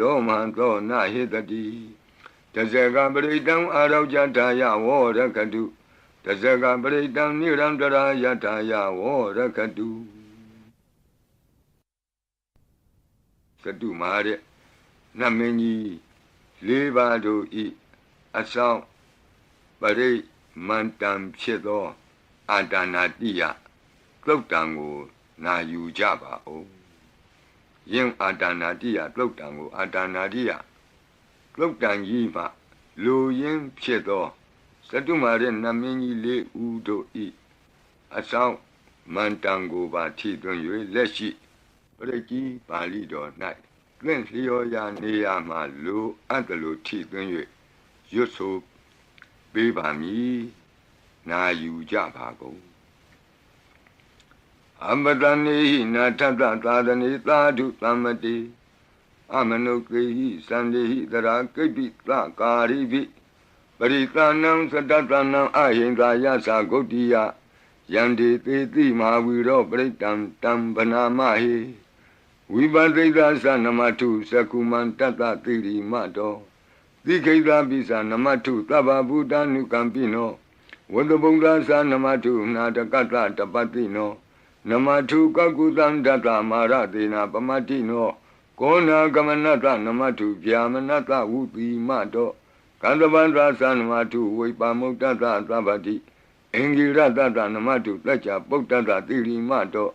လောမံသောနာဟိတတိတဇကပရိတံအာရောကြတာယဝောရကတုတဇကပရိတံနိရံတရာယတာယဝောရကတုသတုမာတဲ့နတ်မင်းကြီးလေးပါးတို့ဤအဆောင်ပရိမန္တံဖြစ်သောအာတနာတိယသုတ်တံကိုနာယူကြပါဦး ယင်အာတနာတိယသုတ်တံကိုအာတနာတိယသုတ်တံကြီးမှလူရင်းဖြစ်သောသတုမာရဲ့နမင်းကြီးလေးဦးတို့ဤအဆောင်မန္တံကိုပါထိသွင်း၍လက်ရှိပရိကြီးပါဠိတော်၌တွင်လျော်ရာနေရာမှလူအပ်တယ်လို့ထိသွင်း၍ရွတ်ဆိုပေးပါမည်နာယူကြပါကုန် အမတနေဟိနာထတသာသနေသာဓုသမ္မတိအမနုကေဟိသန္တိဟိတရာကိပိသကာရိပိပရိသနံသတ္တနံအဟိန္တာယသဂုတ်တိယယန္တိသေတိမဟာဝီရောပရိတံတံဗနာမဟိဝိပသိဒသနမထုသကုမံတတ္တတိရိမတောတိခိတပိသနမထုသဗ္ဗဗုဒ္ဓ ानु ကံပိနောဝတ္တဗုဒ္ဓသနမထုနာတကတ္တတပတိနော နမထုကကုသံတတ္တမာရတေနာပမတိနောကောနာကမနတနမထုဗျာမနတဝုတိမတောကန္တဗန္ဒသနမထုဝိပါမုတ်တတသဗ္ဗတိအင်္ဂိရတတနမထုတัจ जा ပုတ္တတတိရိမတော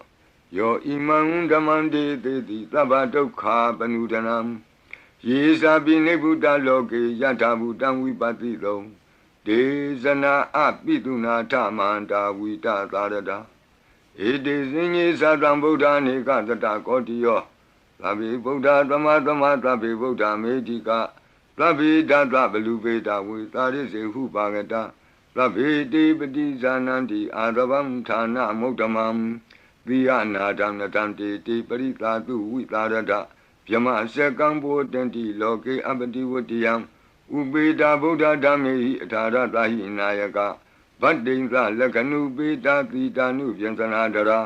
ယောဣမံဓမ္မံတေတိတိသဗ္ဗဒုက္ခပနုဒနံယေသာပိနိဗ္ဗုတလောကေယထာဘူတံဝိပတိတုံဒေဇနာအပိတုနာထမန္တာဝိတသာရတာ ဧတေစင်ကြီးသတံဗုဒ္ဓနေကတတကောတိယောသဗ္ဗေဗုဒ္ဓသမသမသဗ္ဗေဗုဒ္ဓမေတိကသဗ္ဗေဓတဘလူပေတာဝေသာရိစေဟုပါကတာသဗ္ဗေတိပတိဇာနန္တိအာရဗံဌာနမုဒ္ဓမံသီယနာတံနတံတေတိပရိသာတုဝိသာရတဗျမစကံဘောတန္တိလောကေအပတိဝတ္တယံဥပေတာဗုဒ္ဓဓမ္မေဟိအထာရတာဟိနာယက ဗတ္တိံသလက္ခဏုပေတာတိတာနုပြန်စနာဒရာ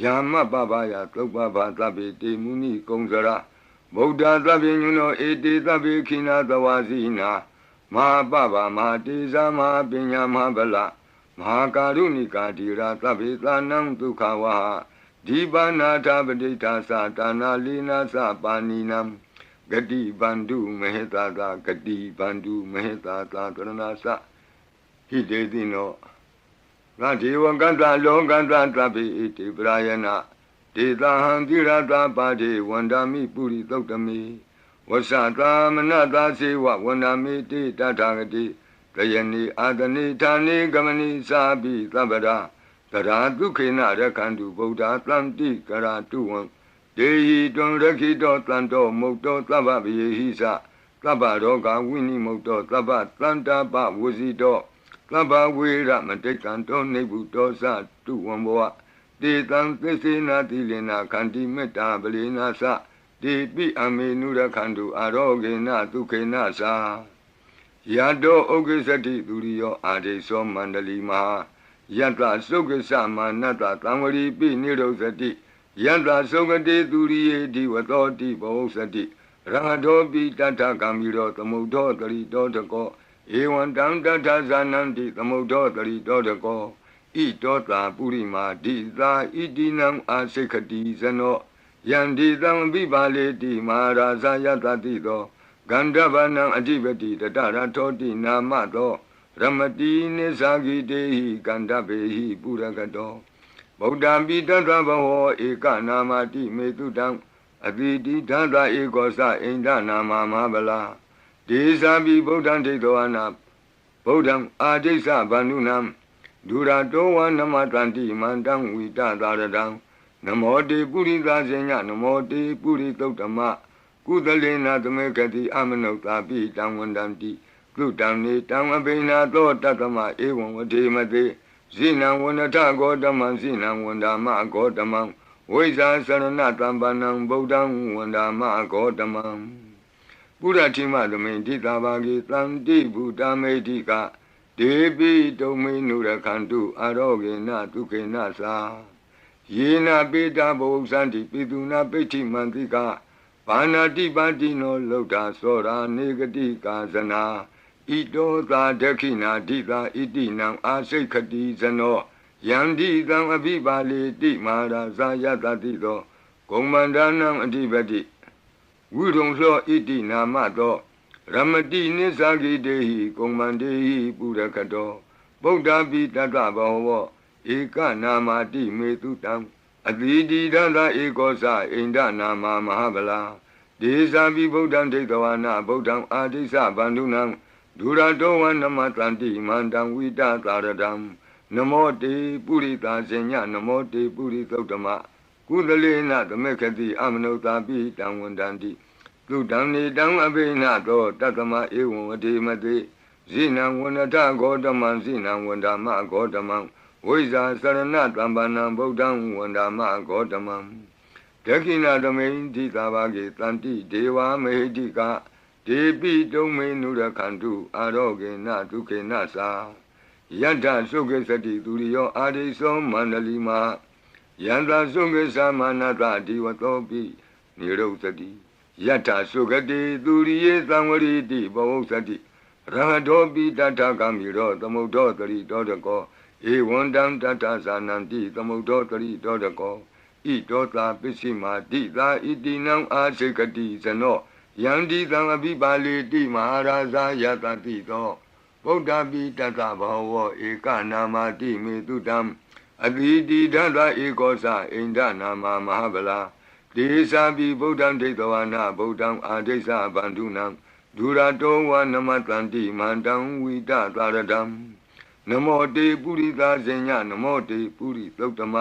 ဗျာမပပယသုပ္ပဘာသဗ္ဗေတေမုနိကုံစရဗုဒ္ဓသဗ္ဗညုနောဧတေသဗ္ဗေခိနာသဝါစီနာမဟာပပမဟာတေဇာမဟာပညာမဟာဗလမဟာကာရုဏိကာတိရာသဗ္ဗေသာနံဒုက္ခဝါဒီပါနာထပဋိဌာသတာနာလိနာသပါဏိနံဂတိဗန္ဓုမဟေတာသာဂတိဗန္ဓုမဟေတာသာတရဏသ ဟိတေတိနောငါဒေဝကတ္တလောကတ္တသဗ္ဗေဣတိပရာယနာဒေသဟံသီရတာပါတိဝန္ဒာမိပုရိသုတ်တမိဝဆတာမနတာစေဝဝန္ဒာမိတိတထာဂတိတယနိအာတနိဌာနိကမနိစာပိသဗ္ဗရာတရာဒုခေနရခန္တုဗုဒ္ဓသံတိကရာတုဝံဒေဟိတွံရခိတောတန်တောမုတ်တောသဗ္ဗဗယေဟိသသဗ္ဗရောဂဝိနိမုတ်တောသဗ္ဗတန္တာပဝစီတော သဗ္ဗဝေရမတိကံတောနေဗုတောသတုဝံဘောတေတံသစ္စေနာတိလေနာခန္တိမေတ္တာပလေနာသတေပိအမေနုရခန္တုအာရောဂေနဒုခေနသာယတောဥက္ကိစတိသူရိယောအာဒိသောမန္တလီမဟာယတ္တသုက္ကစမာနတ္တသံဝရီပိနိရောဇတိယတ္တသုကတိသူရိယေဒီဝသောတိဘောဇတိရဟတောပိတတ္ထကံမီရောသမုဒ္ဒောတရိတောတကော ဧဝံတံတထဇာနန္တိသမုဒ္ဒောတရိတောတကောဣတောတာပုရိမာဒိသာဣတိနံအာစိခတိဇနောယန္တိသံပိပါလေတိမဟာရာဇယတတိသောဂန္ဓဗနံအဓိပတိတတရထောတိနာမသောရမတိနိသဂိတေဟိကန္ဓဗေဟိပုရကတောဗုဒ္ဓံပိတတဘဝဧကနာမတိမေတုတံအတိတိဓာတဧကောသအိန္ဒနာမမဟာဗလာ ဒေသပိဗုဒ္ဓံဒိဋ္ဌောနာဗုဒ္ဓံအာဒိဋ္ဌဗန္ဓုနံဒုရတောဝနမတန္တိမန္တံဝိတသာရတံနမောတေပုရိသဇေညနမောတေပုရိသုတ်တမကုသလေနာသမေကတိအမနုဿာပိတံဝန္တံတိကုတံနေတံအဘိနာသောတတမဧဝံဝတိမတိဇိနံဝန္တဂောတမံဇိနံဝန္ဒမဂောတမံဝိဇာစရဏတံပနံဗုဒ္ဓံဝန္ဒမဂောတမံ ပုရတိမသမိန်တိတာဘာဂေတံတိဗုဒ္ဓမေတိကဒေပိတုံမေနုရခန္တုအာရောဂေနဒုက္ခေနသာယေနပေတာဘုဇန္တိပိတုနာပိဋ္ဌိမန္တိကဘာနာတိပါတိနောလောတာသောရာနေဂတိကာဇနာဣတောသာဒခိနာဒိတာဣတိနံအာစိတ်ခတိဇနောယန္တိတံအဘိပါလေတိမာရာဇာယတတိသောဂုံမန္ဒနံအဓိပတိ ဝိရုံသောဣတိနာမသောရမတိနိသဂိတေဟိဂုံမန္တေဟိပုရကတောဗုဒ္ဓပိတတ္တဘောဝဧကနာမာတိမေတုတံအတိတိဒန္တဧကောသအိန္ဒနာမမဟာဗလာဒေဇာပိဗုဒ္ဓံဒိဋ္ဌဝါနာဗုဒ္ဓံအာဒိသဗန္ဓုနံဒုရတောဝနမတန္တိမန္တံဝိတသာရတံနမောတေပုရိသာဇညနမောတေပုရိသုတ္တမကုသလေနသမေခတိအမနုဿာပိတံဝန္တန္တိ သုတံနေတံအဘိနသောတတမဧဝံဝတိမတိဇိနံဝန္တဂောတမံဇိနံဝန္ဒမဂောတမံဝိဇာစရဏတံပနံဗုဒ္ဓံဝန္ဒမဂောတမံဒခိနာသမိန်တိသာဘာကေတန္တိဒေဝမေဟိတိကဒေပိတုံမေနုရခန္တုအာရောဂေနဒုခေနသာယတ္ထသုခေစတိသူရိယောအာရိသောမန္တလီမာယန္တာသုခေသမနတဒီဝသောပိနိရုသတိ ယတ္ထသုခတိသူရိယေသံဝရိတိဘဝုသတိရဟတောပိတတကမိရောသမုဒ္ဒောတရိတောတကောဧဝန္တံတတဇာနံတိသမုဒ္ဒောတရိတောတကောဣတောတာပစ္စည်းမာတိသာဣတိနံအာစိကတိဇနောယန္တိသံအပိပါလေတိမဟာရာဇာယတတိသောဗုဒ္ဓပိတတဘောဝဧကနာမတိမေတုတံအတိတိဒန္တဧကောသအိန္ဒနာမမဟာဗလာ ဒေသာပိဗုဒ္ဓံဒိဋ္ဌဝနာဗုဒ္ဓံအာဒိသဗန္ဓုနံဒုရတောဝနမတန္တိမန္တံဝိတသာရတံနမောတေပုရိသာဇညနမောတေပုရိသုတ်တမ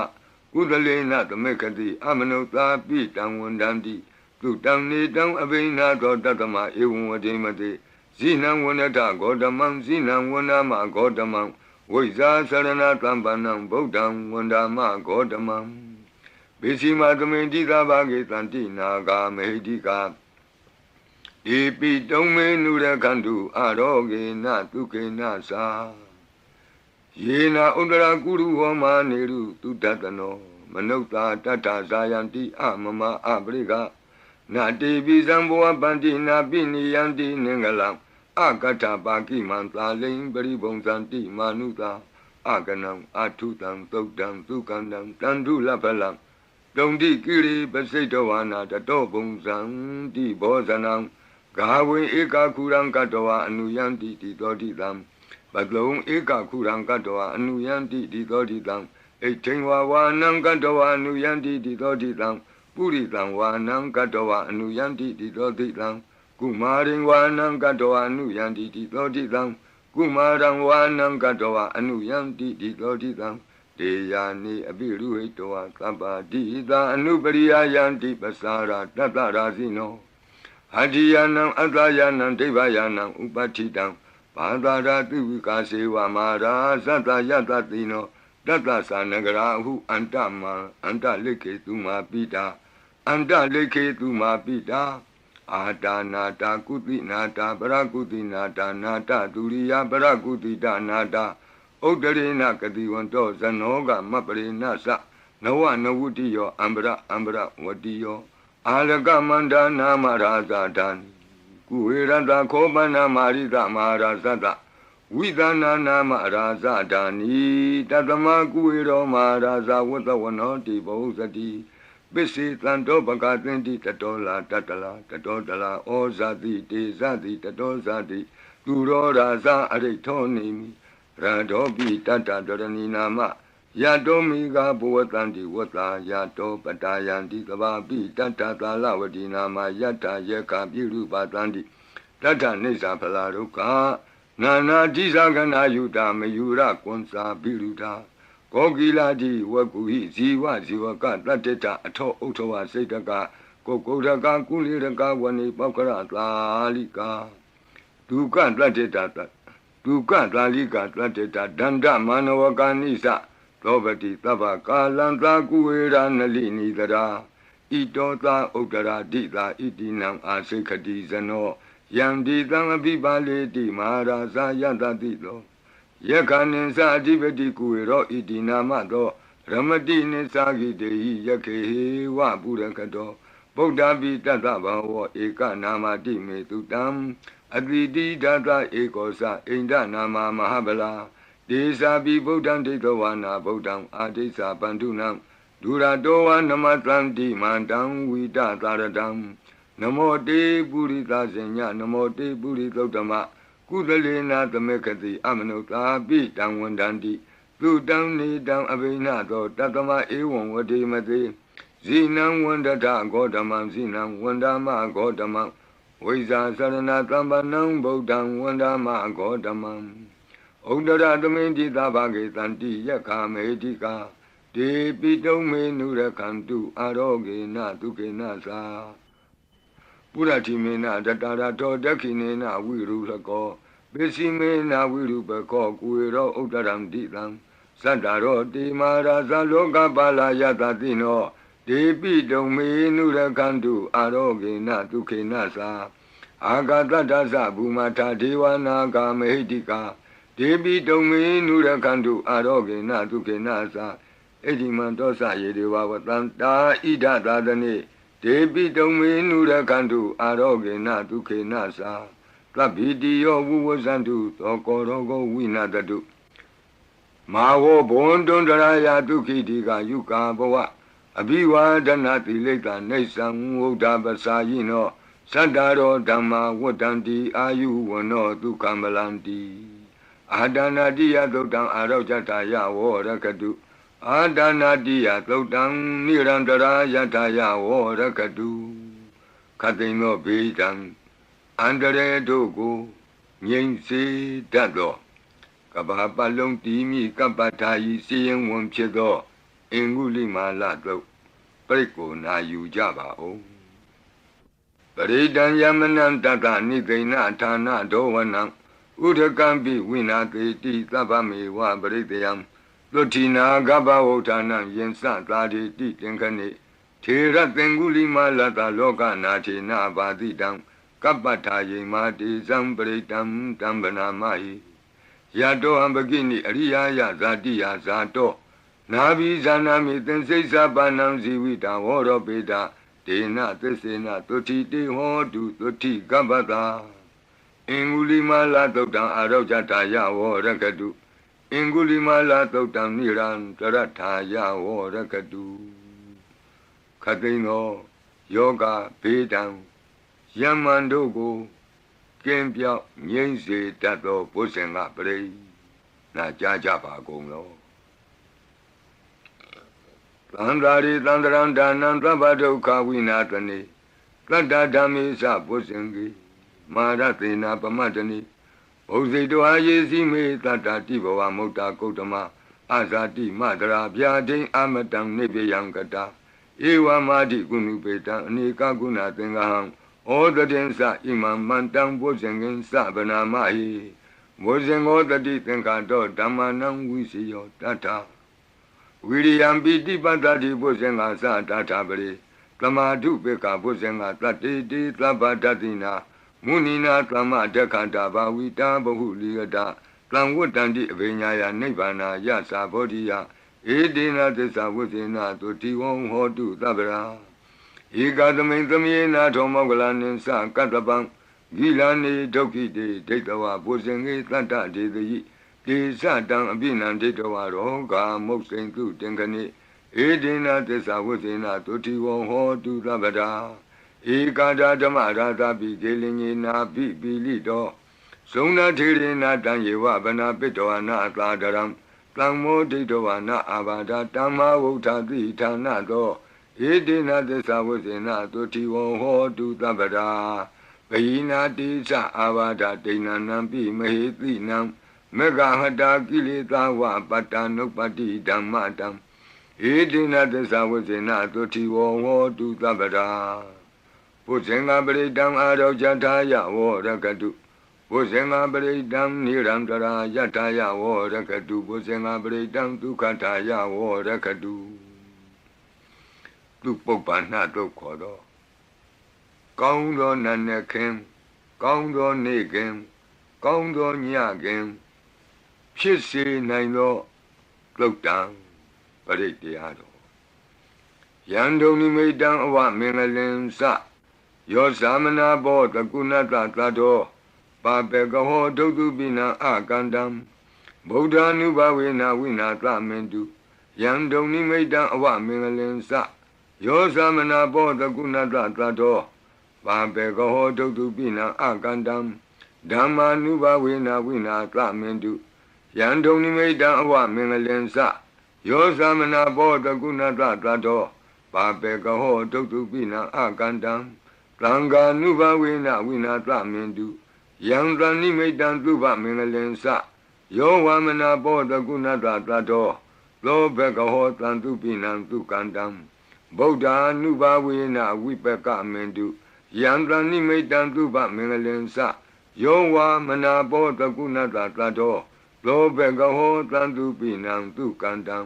ကုသလေနသမေခတိအမနုသာပိတံဝန္တန္တိသူတံနေတံအဘိနာသောတတမဧဝံဝတိမတိဇိနံဝနတဂေါတမံဇိနံဝနာမဂေါတမံဝိဇာသရဏတံပနံဗုဒ္ဓံဝန္ဒာမဂေါတမံ ဘေစီမသမိန်တိသာဘာဂေတန္တိနာဂာမေဟိတိကာဒီပိတုံမေနုရခန္တုအာရောဂေနဒုက္ခေနသာယေနာဥဒရာကုရုဟောမာနေရုတုတတနောမနုဿာတတ္တဇာယံတိအမမအပရိကနာတိပိဇံဘောပန္တိနာပိနိယံတိနင်္ဂလံအကတ္ထပါကိမံသာလိန်ပရိဘုံဇံတိမာနုသာအကနံအထုတံသုတ်တံသုကန္တံတန္တုလပလံ တုံတိကိရိပစိတ်တဝါနာတတောဘုံဇံတိဘောဇနံဂါဝေဧကခုရံကတဝါအနုယံတိတိသောတိတံပတလုံးဧကခုရံကတဝါအနုယံတိတိသောတိတံဣထိန်ဝါဝါနံကတဝါအနုယံတိတိသောတိတံပုရိတံဝါနံကတဝါအနုယံတိတိသောတိတံကုမာရိဝါနံကတဝါအနုယံတိတိသောတိတံကုမာရံဝါနံကတဝါအနုယံတိတိသောတိတံ တေယာနိအပိရုဟိတဝသဗ္ဗတိသာအနုပရိယာယံတိပစာရာတတ္တရာဇိနောအတ္တိယနံအတ္တယနံဒိဗ္ဗယနံဥပဋ္ဌိတံဘာသာရာတိဝိကာစေဝမာရာသတ္တယတတိနောတတ္တသနဂရာဟုအန္တမံအန္တလိခေသူမာပိတာအန္တလိခေသူမာပိတာအာတာနာတာကုတိနာတာပရကုတိနာတာနာတာဒုရိယပရကုတိတာနာတာ ဥဒရေနကတိဝန္တောဇနောကမပရိနသနဝနဝုတိယောအံပရအံပရဝတိယောအာလကမန္ဒနာမရာဇာတံကုဝေရတခောပနာမာရိတမဟာရာဇတဝိသနာနာမရာဇဒာနီတတမကုဝေရောမဟာရာဇဝတ္တဝနောတိဘုဇတိပစ္စေတံတောပကသင်တိတတောလာတတလာတတောတလာဩဇာတိတေဇတိတတောဇတိသူရောရာဇအရိထောနေမိ ရတောပိတတ္တဒရဏီနာမယတောမိကဘဝတန္တိဝတ္တာယတောပတယန္တိသဘာပိတတ္တသာလဝတိနာမယတ္တယေကပိရုပတန္တိတတ္ထနိစ္စဖလာဒုက္ခနာနာတိသကနာယုတာမယုရကွန်စာပိရုတာကောကိလာတိဝကုဟိဇီဝဇီဝကတတ္တတအထောဥထောဝစိတ်တကကိုကုရကကုလိရကဝဏိပောက္ခရသာလိကာဒုက္ခတတ္တတ ဒုက္ခသာလိကာတတ္တတဒန္တမနဝကာနိသသောပတိသဗ္ဗကာလံသာကုဝေရနလိနိတရာဣတောသာဥဒရာဒိသာဣတိနံအာစိခတိဇနောယံဒီသံအပိပါလေတိမဟာရာဇာယတတိသောယက္ခဏင်္စအဓိပတိကုဝေရောဣတိနာမသောရမတိနိသဂိတေဟိယခေဟေဝပုရကတောဗုဒ္ဓပိတတ္တဘဝဧကနာမတိမေတုတံ အတိတိဒတဧကောသအိန္ဒနာမမဟာဗလာဒေသာပိဗုဒ္ဓံဒိဋ္ဌဝါနာဗုဒ္ဓံအာဒိသပန္တုနံဒုရတောဝနမတံတိမန္တံဝိတသာရတံနမောတေပုရိသဇင်ညနမောတေပုရိသုတ္တမကုသလေနာသမေခတိအမနုသာပိတံဝန္တန္တိသုတံနေတံအဘိနသောတတမဧဝံဝတိမတိဇိနံဝန္တထဂေါတမံဇိနံဝန္ဒမဂေါတမံ ဝိဇာသရဏသမ္ပနံဗုဒ္ဓံဝန္ဒမဂေါတမံဩဒရသမိန်တိသဘာဂေတန္တိယက္ခမေတိကာဒေပိတုံမေနုရခန္တုအာရောဂေနဒုက္ခေနသာပုရတိမေနတတရာတောတခိနေနဝိရုလကောပိစီမေနဝိရုပကောကုေရောဥဒ္ဒရံတိတံသတ္တရောတိမာရာဇလောကပါလာယတတိနော ဒေပိတုံမေနုရခန္တုအာရောဂေနဒုက္ခေနသာအာဂတတ္တသဘူမထာဒေဝနာဂာမဟိတိကာဒေပိတုံမေနုရခန္တုအာရောဂေနဒုက္ခေနသာအဋ္ဌိမံတောသယေဒေဝဝတံတာဣဒသာသနေဒေပိတုံမေနုရခန္တုအာရောဂေနဒုက္ခေနသာသဗ္ဗိတိယောဝုဝဇန္တုသောကောရောဂောဝိနာတတုမာဝဘွန်တွန်တရာယဒုက္ခိတိကယုကာဘဝ အဘိဝါဒနာတိလိကနေသံဝုဒ္ဓပစာယိနောသတ္တရောဓမ္မာဝတ္တံတိအာယုဝနောဒုက္ခမလန္တိအာဒနာတိယသုတ်တံအာရောဇတယဝရကတုအာဒနာတိယသုတ်တံနိရန္တရာယတယဝရကတုခတိန်သောဘေးတံအန္တရေတို့ကိုငြိမ့်စေတတ်သောကဘာပလုံးတီမိကပ္ပထာယီစီရင်ဝန်ဖြစ်သော အင်္ဂုလိမာလတုတ်ပြိတ်ကိုနာယူကြပါဦးပရိဒံယမနံတတနိသိဏဌာနဒောဝနံဥဒကံပိဝိနာတိတိသဗ္ဗမေဝပရိတယံလွတ်တိနာကပ္ပဝုဌာနံယင်စသာတိတိတင်ခနေထေရသင်္ကုလိမာလတလောကနာထေနဘာတိတံကပ္ပထာယေမာတိဇံပရိတံတံဗနာမဟိယတောအံပကိနိအရိယာယဇာတိယဇာတော နာဘိဇာနာမိသင်္စိစ္ဆပါဏံဇီဝိတဝရောပေတာဒေနသစ္စေနသုတိတေဟောတုသုတိကပ္ပတာအင်္ဂုလိမာလာသုတ်တံအာရောဇတာယဝရကတုအင်္ဂုလိမာလာသုတ်တံနိရံတရထာယဝရကတုခသိန်သောယောဂဘေးတံယမန်တို့ကိုကင်းပြောက်ငြိမ့်စေတတ်သောဘုဇင်ကပရိနာကြားကြပါကုန်လော သန္တာရိသန္တရံဒါနံသဗ္ဗဒုက္ခဝိနာတနေသတ္တဓမ္မေသဘုဇင်ကေမာရသေနာပမတနိဘုဇိတောအာယေစီမေတတ္တတိဘဝမုတ်တာကုတ္တမအာဇာတိမတရာဗျာဒိအမတံနိဗ္ဗယံကတာဧဝမာတိကုဏုပေတံအနေကကုဏသင်္ဃဟံဩတတင်္စဣမံမန္တံဘုဇင်ကင်စဗနာမဟိဘုဇင်ောတတိသင်္ခါတောဓမ္မနံဝိစီယောတတ္ထ ဝိရိယံပိတိပတ္တိဘုဇင်္ဂသတ္ထပရိသမာဓုပေကဘုဇင်္ဂတတ္တိတိသဗ္ဗတတိနာမုနိနာသမ္မဒက္ခတာဘာဝိတာဘဟုလိယတတံဝတ္တန္တိအဘိညာယနိဗ္ဗာနာယသာဘောဓိယဧတေနသစ္စာဝိသေနသုတိဝံဟောတုသဗ္ဗရာဧကသမိန်သမေနာထောမောကလနိသကတ္တပံဂိလာနေဒုက္ခိတေဒိဋ္ဌဝဘုဇင်္ဂေတတ္တဒေတိ ဒေသတံအပိနံဒိဋ္ဌဝရောဂာမုတ်စိန်တုတင်ခဏိဧဒေနသစ္စာဝိသေနသုတိဝံဟောတုသဗ္ဗရာဧကာဒဓမ္မရာသပိကေလင်ညေနာပိပိလိတောဇုံနာထေရနာတံယေဝဗနာပိတောနာသာဒရံတံမောဒိဋ္ဌဝနာအာဘာဒတမ္မာဝုထာတိဌာနသောဧတေနသစ္စာဝိစေနသုတိဝံဟောတုသဗ္ဗရာဘယိနာတိသအာဘာဒဒိဏနံပိမဟေတိနံ မေဃဟတာကိလေသာဝပတ္တနုပတိဓမ္မတံဧတေနသစ္စာဝိစေနသုတိဝံဟောတုသဗ္ဗရာဘုဇင်္ဂပရိတံအာရောဇထာယဝရကတုဘုဇင်္ဂပရိတံနိရံတရာယထာယဝရကတုဘုဇင်္ဂပရိတံဒုက္ခထာယဝရကတုသူပုပ္ပန္နတို့ခေါ်တော့ကောင်းသောနနခင် ကောင်းသောနေခင် ကောင်းသောညခင် ဖြစ်စေနိုင်သောသုတ်တံပရိတရားတော်ယံဒုံနိမိတံအဝမင်္ဂလင်စယောသမနာဘောတကုဏတသတ္တောပါပေကဟောဒုတုပိနံအကန္တံဗုဒ္ဓ ानु ဘဝေနဝိနာသမင်တုယံဒုံနိမိတံအဝမင်္ဂလင်စယောသမနာဘောတကုဏတသတ္တောပါပေကဟောဒုတုပိနံအကန္တံဓမ္မာနုဘဝေနဝိနာသမင်တု ယံဒုံနိမိတံအဝမင်္ဂလင်စယောသမနာဘောတကုဏတသတ္တောပါပေကဟောဒုတုပိနံအကန္တံသံဃာနုဘဝေနဝိနာသမင်တုယံသဏိမိတံသုဘမင်္ဂလင်္စယောဝမနာဘောတကုဏတတတောသောဘကဟောတံသူပိနံသူကန္တံဗုဒ္ဓ ानु ဘဝေနဝိပကမင်တုယံသဏိမိတံသုဘမင်္ဂလင်္စယောဝမနာဘောတကုဏတတတော သောဘကဟောတံသူပိနံသူကန္တံ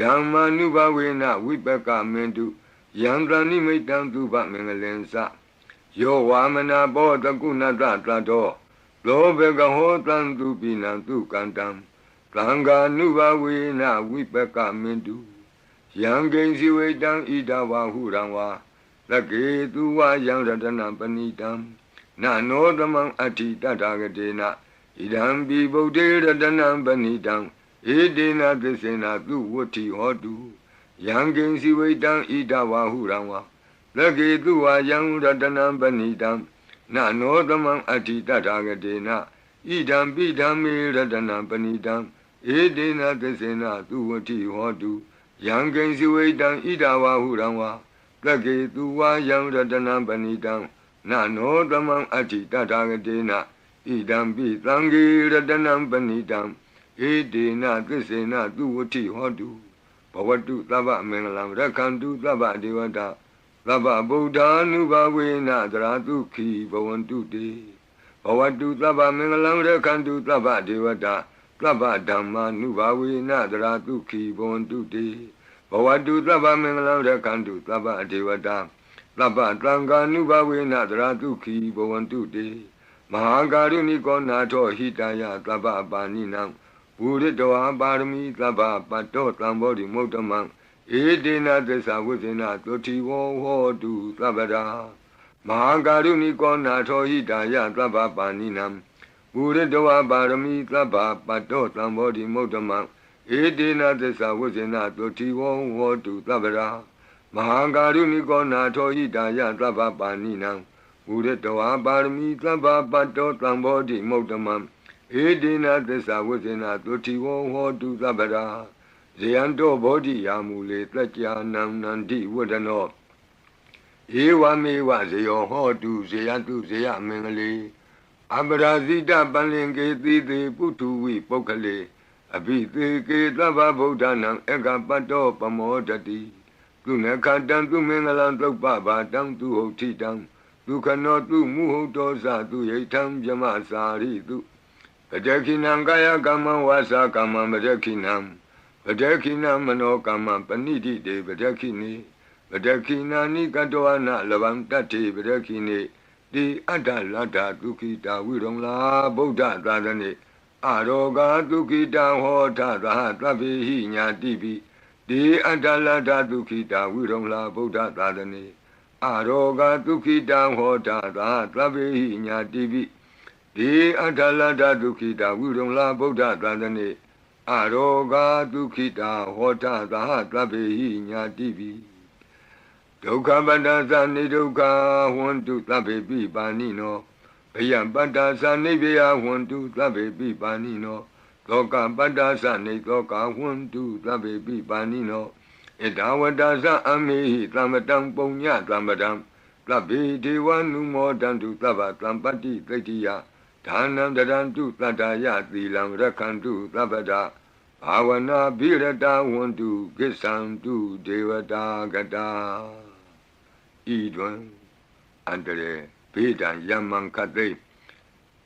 ဓမ္မာနုဘဝေနဝိပကမင်တုယံသဏိမိတံသုဘမင်္ဂလင်္စယောဝါမနာဘောတကုဏတတတောလောဘကဟောတံသူပိနံသူကန္တံသံဃာနုဘဝေနဝိပကမင်တုယံကိဉ္စီဝေတံဣဒဝါဟုရံဝါလကေသူဝယံရတနပဏိတံနာနောတမံအဋ္ဌိတတဂတေန ဣဒံပိဗုဒ္ဓေရတနံပဏိတံဧတေနသစ္စေနသူဝတ္ထိဟောတုယံကိဉ္စီဝေတံဣဒဝါဟုရံဝါလကေသူဝယံရတနံပဏိတံနာနောသမံအဋ္ဌိတထာဂတေနဣဒံပိဓမ္မေရတနံပဏိတံဧတေနသစ္စေနသူဝတိဟောတုယံကိဉ္စီဝိတံဣဒဝါဟုရံဝါလကေသူဝယံရတနံပဏိတံနာနောသမံအဋ္ဌိတထာဂတေန ဣဒံပိသံဃေရတနံပဏိတံဧတေနသစ္စေနသူဝတိဟောတုဘဝတုသဗ္ဗမင်္ဂလံရခန္တုသဗ္ဗဒေဝတာသဗ္ဗဗုဒ္ဓ ानु ဘဝေနသရတုခိဘဝန္တုတေဘဝတုသဗ္ဗမင်္ဂလံရခန္တုသဗ္ဗဒေဝတာသဗ္ဗဓမ္မာနုဘဝေနသရတုခိဘဝန္တုတေဘဝတုသဗ္ဗမင်္ဂလံရခန္တုသဗ္ဗဒေဝတာသဗ္ဗတံဃာနုဘဝေနသရတုခိဘဝန္တုတေ မဟာကာရုဏိကောနာထောဟိတယသဗ္ဗပါဏိနံဘူရိတောပါရမီသဗ္ဗပတ္တောတံဘောဓိမုဒ္ဓမံဧတေနသစ္စာဝိဇ္ဇနာသုတိဝောဟောတုသဗ္ဗရာမဟာကာရုဏိကောနာထောဟိတာယသဗ္ဗပါဏိနံဘူရတဝပါရမီသဗ္ဗပတ္တောသံဘောဓိမုဒ္ဓမံဧတေနသစ္စာဝိဇ္ဇနာသုတိဝောဟောတုသဗ္ဗရာမဟာကာရုဏိကောနာထောဟိတာယသဗ္ဗပါဏိနံ ဘူရတဝပါရမီသဗ္ဗပတ္တောသံဘောဓိမုဒ္ဓမံဧတေနသစ္စာဝိဇ္ဇနာသုတိဝောဟောတုသဗ္ဗရာဇယံတောဘောဓိယာမူလေတကြနံနန္တိဝဒနောဧဝမေဝဇယောဟောတုဇယတုဇယမင်္ဂလေအပရာဇိတပလင်ကေတိတိပုထုဝိပုဂ္ဂလေအဘိသေကေသဗ္ဗဗုဒ္ဓနာအကပတ္တောပမောတတိသူနခတံသူမင်္ဂလံသုပ္ပဘာတံသူဟုတ်ထိတံ ဒုခနောသူမုဟုတ်တောဇသူယိထံမြမစာရိတုပတခိနံကာယကမ္မဝါစာကမ္မပတခိနံပဒခိနာမနောကမ္မပဏိတိတေပဒခိနိပဒခိနာနိကတောနာလဗံတတ္တိပဒခိနိတိအတ္တလတ္တဒုခိတာဝိရုံလာဗုဒ္ဓသာသနေအရောဂာဒုခိတံဟောထသာသဗ္ဗေဟိညာတိပိတိအတ္တလတ္တဒုခိတာဝိရုံလာဗုဒ္ဓသာသနေ အရောဂာဒုခိတံဟောထသာသဗ္ဗေဟိညာတိပိတိအတ္တလတ္တဒုခိတာဝိရုံလာဗုဒ္ဓသာသနေအရောဂာဒုခိတာဟောတသာသဗ္ဗေဟိညာတိပိဒုက္ခပတ္တသနိဒုက္ခဟွန်တုသဗ္ဗေပိပါဏိနောဘယပတ္တသနိဗေယဟွန်တုသဗ္ဗေပိပါဏိနောသောကပတ္တသနိသောကဟွန်တုသဗ္ဗေပိပါဏိနော ဣဒဝတ္တသအမေဟိသမ္မတံပုံညသမ္မတံသဗ္ဗေဒေဝနုမောတံတုသဗ္ဗတံပတ္တိသိတ္တိယဒါနံတရံတုတတ္တယသီလံရခန္တုသဗ္ဗဒဘာဝနာဘိရတဝန္တုကိသံတုဒေဝတာကတာဤတွင်အန္တရေဘေးဒံယမံခတ်သိ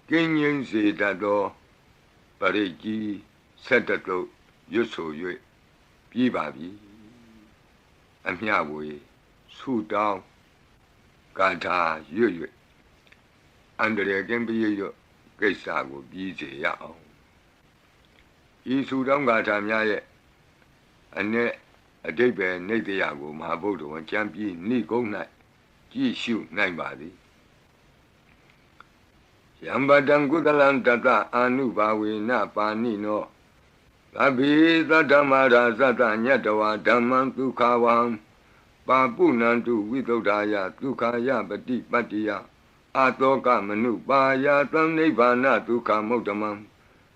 ကင်းငြိမ်းစေတတ်သောပရိကြီးဆက်တတုရွတ်ဆို၍ပြီးပါပြီ အမျှဝေဆုတောင်းကာထာရွတ်၍အန္တရေကင်းပြည့်ရွတ်ကိစ္စကိုပြီးစေရအောင်ဤစုတောင်းဂါထာများရဲ့အ내အတိတ်ပဲနေတရားကိုမဟာဗုဒ္ဓဝံကြံပြီးနှိကုံး၌ကြည့်ရှုနိုင်ပါသည်ယံပတံကုသလံတတအာနုဘာဝေနပါဏိနော သဗ္ဗေသတ္တမရာသတ္တညတဝါဓမ္မံဒုက္ခဝံပါပုဏ္ဏန္တုဝိသုဒ္ဓာယဒုက္ခယပတိပတ္တိယအာတောကမနုပါယသံနိဗ္ဗာနဒုက္ခမုဒ္ဓမံ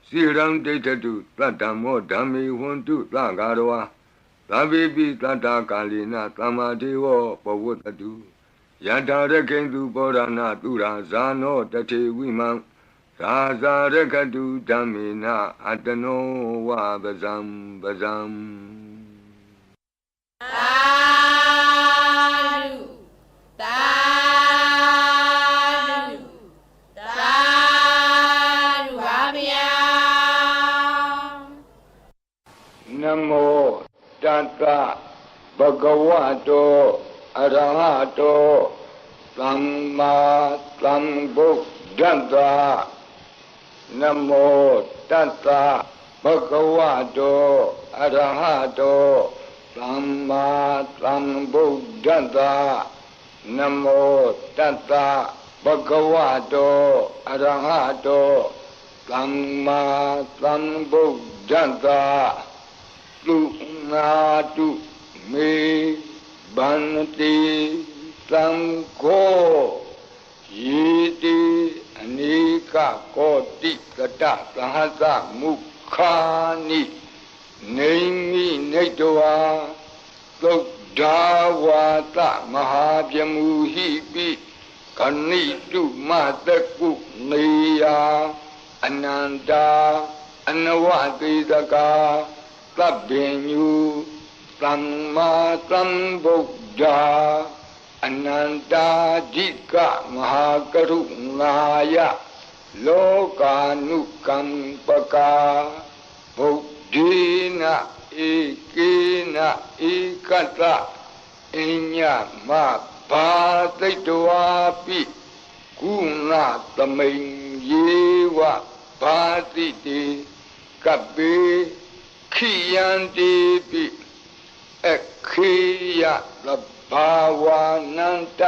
စိရံဒိဋ္ဌတုတတ္တမောဓမ္မေဝန္တုသဂါရဝါသဗ္ဗေပိတတ္တကာလိနသမ္မာဒေဝပဝတ္တုယထာရကိန္တုဘောရဏသူရာဇာနောတထေဝိမံ သာဇာရကတုဓမ္မေနအတနောဝပဇံပဇံသာဓုသာဓုသာဓုပါဗျာနမောတတဘဂဝတောအရဟတောသမ္မာသမ္ဗုဒ္ဓတ္တ နမောတတဘဂဝတောအရဟတောသမ္မာသမ္ဗုဒ္ဓတ္တနမောတတဘဂဝတောအရဟတောသမ္မာသမ္ဗုဒ္ဓတ္တသူနာတုမေဗန္တိသံဃောယေတိ အနိကကောတိကတသဟသမုခာနိနေမိနေတဝါသုဒ္ဓဝါတမဟာပြမူဟိပိခဏိတုမတကုနေယအနန္တာအနဝတိတကာသဗ္ဗညုသမ္မာသမ္ဗုဒ္ဓ အနန္တာဓိကမဟာကရုဏာယလောကာနုကံပကာဗုဒ္ဓေနဧကေနဧကတအညမဘာသိတဝါပိကုဏသမိန်ယေဝဘာတိတေကပ္ပေခိယံတိပိအခေယသ ဘာဝနန္တ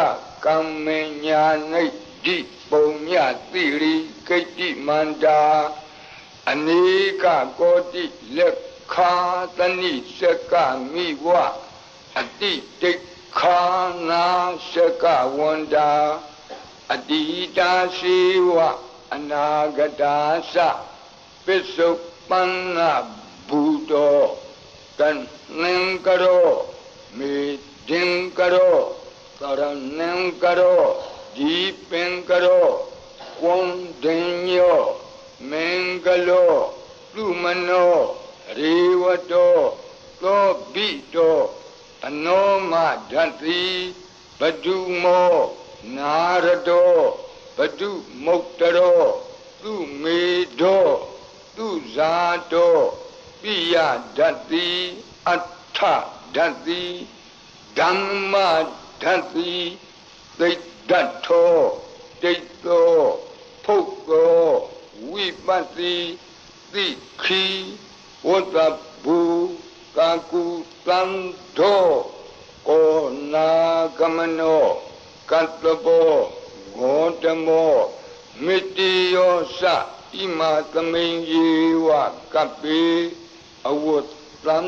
ကမ္မညာနိတိပုံညတိရိကိတ္တိမန္တာအနိကကောတိလက်ခာတဏိစကမိဝအတိတိခာနာစကဝန္တာအတိတာရှိဝအနာဂတာသပစ္စုပန်နဘူတောကံနံကရောမေ ဒင်ကရောသရဏံကရောဒီပင်ကရောဝံဒင်ညောမင်္ဂလောလူမနောရေဝတောသောဘိတောအနောမဓတ္တိဘဒုမောနာရတောဘဒုမုတ်တရောသူမေတောသူဇာတောပိယဓတ္တိအဋ္ဌဓတ္တိ ဓမ္မဓတ္တိသိတ္တထောတိတ်သောဖုတ်သောဝိပဿတိသိခီဝတ္တဘူကာကုသံသောကောနာကမနောကတ္တဘောဂေါတမောမိတိယောသဣမာသမိန်ယေဝကပ္ပေအဝတ်သံ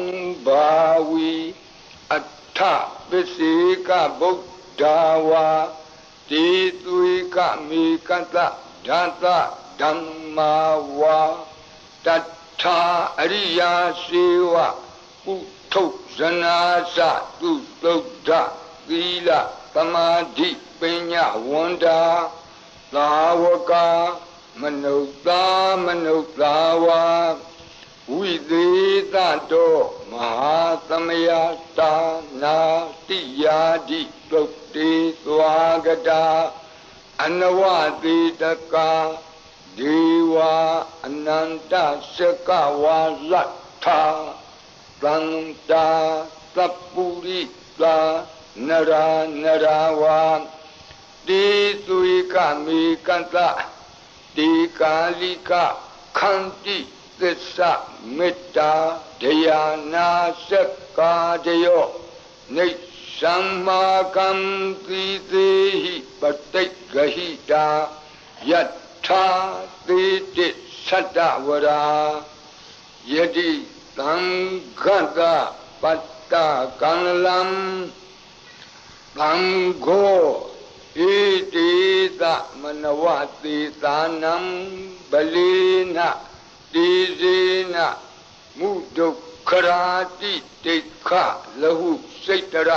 ဘာဝီအ ထပစ္စေကဗုဒ္ဓဝါတိသွေကမေကတဓာတဓမ္မာဝါတထာအရိယာစေဝပုထုဇနာသသူသုဒ္ဓသီလသမာဓိပညာဝန္တာသာဝကမနုဿာမနုဿာဝါ ဝိသေသတောမဟာသမယတာနာတိယာတိသုတ်တေသွားကတာအနဝတိတကာဒေဝအနန္တစကဝါလတ္ထာသန္တာသပ္ပုရိသာနရာနရာဝါတိသွေကမေကန္တတေကာလိကခန္တိ သစ္စာမေတ္တာတရားနာစက္ကာတယောနေသမ္မာကံတိသေဟိပတိတ်ဂဟိတာယထာသေတိသတ္တဝရာယတိသံဃတပတ္တကံလံသံဃောဣတိသမနဝတိသာနံပလီန တိဇေနမုဒုက္ခရာတိတိခလဟုစိတ်တရ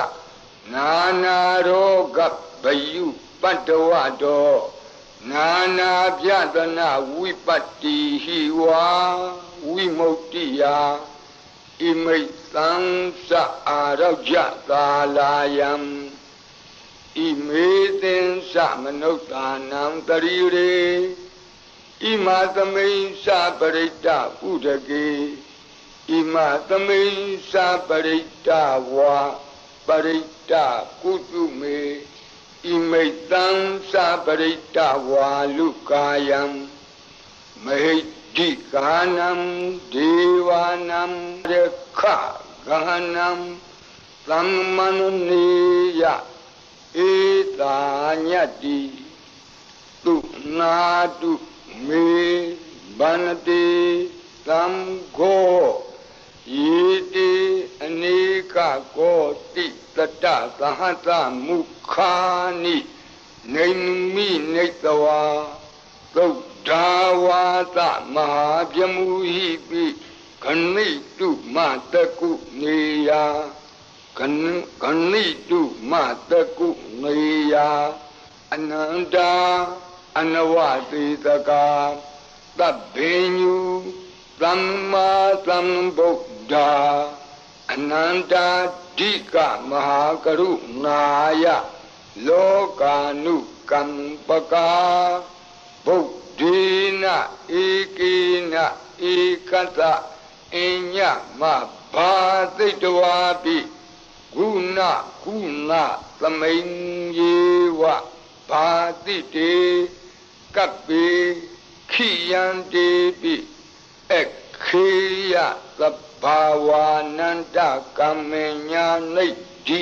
နာနာရောဂဗယုပတ္တဝတောနာနာပြဒနာဝိပတ္တိဟိဝါဝိမု ക്തി ယာဣမိတ်သံသအာရောကြသာလာယံဣမေသင်္စမနုဿာနံတရိရေ ဣမာသမိန်္စပရိတ္တဥဒကေဣမာသမိန်္စပရိတ္တဝါပရိတ္တကုတုမေဣမိတ်တံသပရိတ္တဝါလူကာယံမဟိတိကာနံဒေဝနံရခဂဟနံသမ္မနုနေယဧတာညတ္တိသူနာတု မေဗန္တိသံဃောယေတိအနေကကောတိတတသဟတမုခာနိနေမိနေတဝါသုတ်ဒါဝါသမဟာပြမှုဟိပိခဏိတုမတကုနေယခဏခဏိတုမတကုနေယအနန္တာ အနဝတိတကာသဗ္ဗညုသမ္မာသမ္ဗုဒ္ဓအနန္တာဓိကမဟာကရုဏာယလောကာနုကံပကာဗုဒ္ဓေနဧကေနဧကတအညမဘာသိတဝါပိဂုဏကုဏသမိန်ယေဝဘာတိတေ ကပ္ပေခိယံတေပိခေယသဘာဝနန္တကမ္မညာနိဋ္ဌိ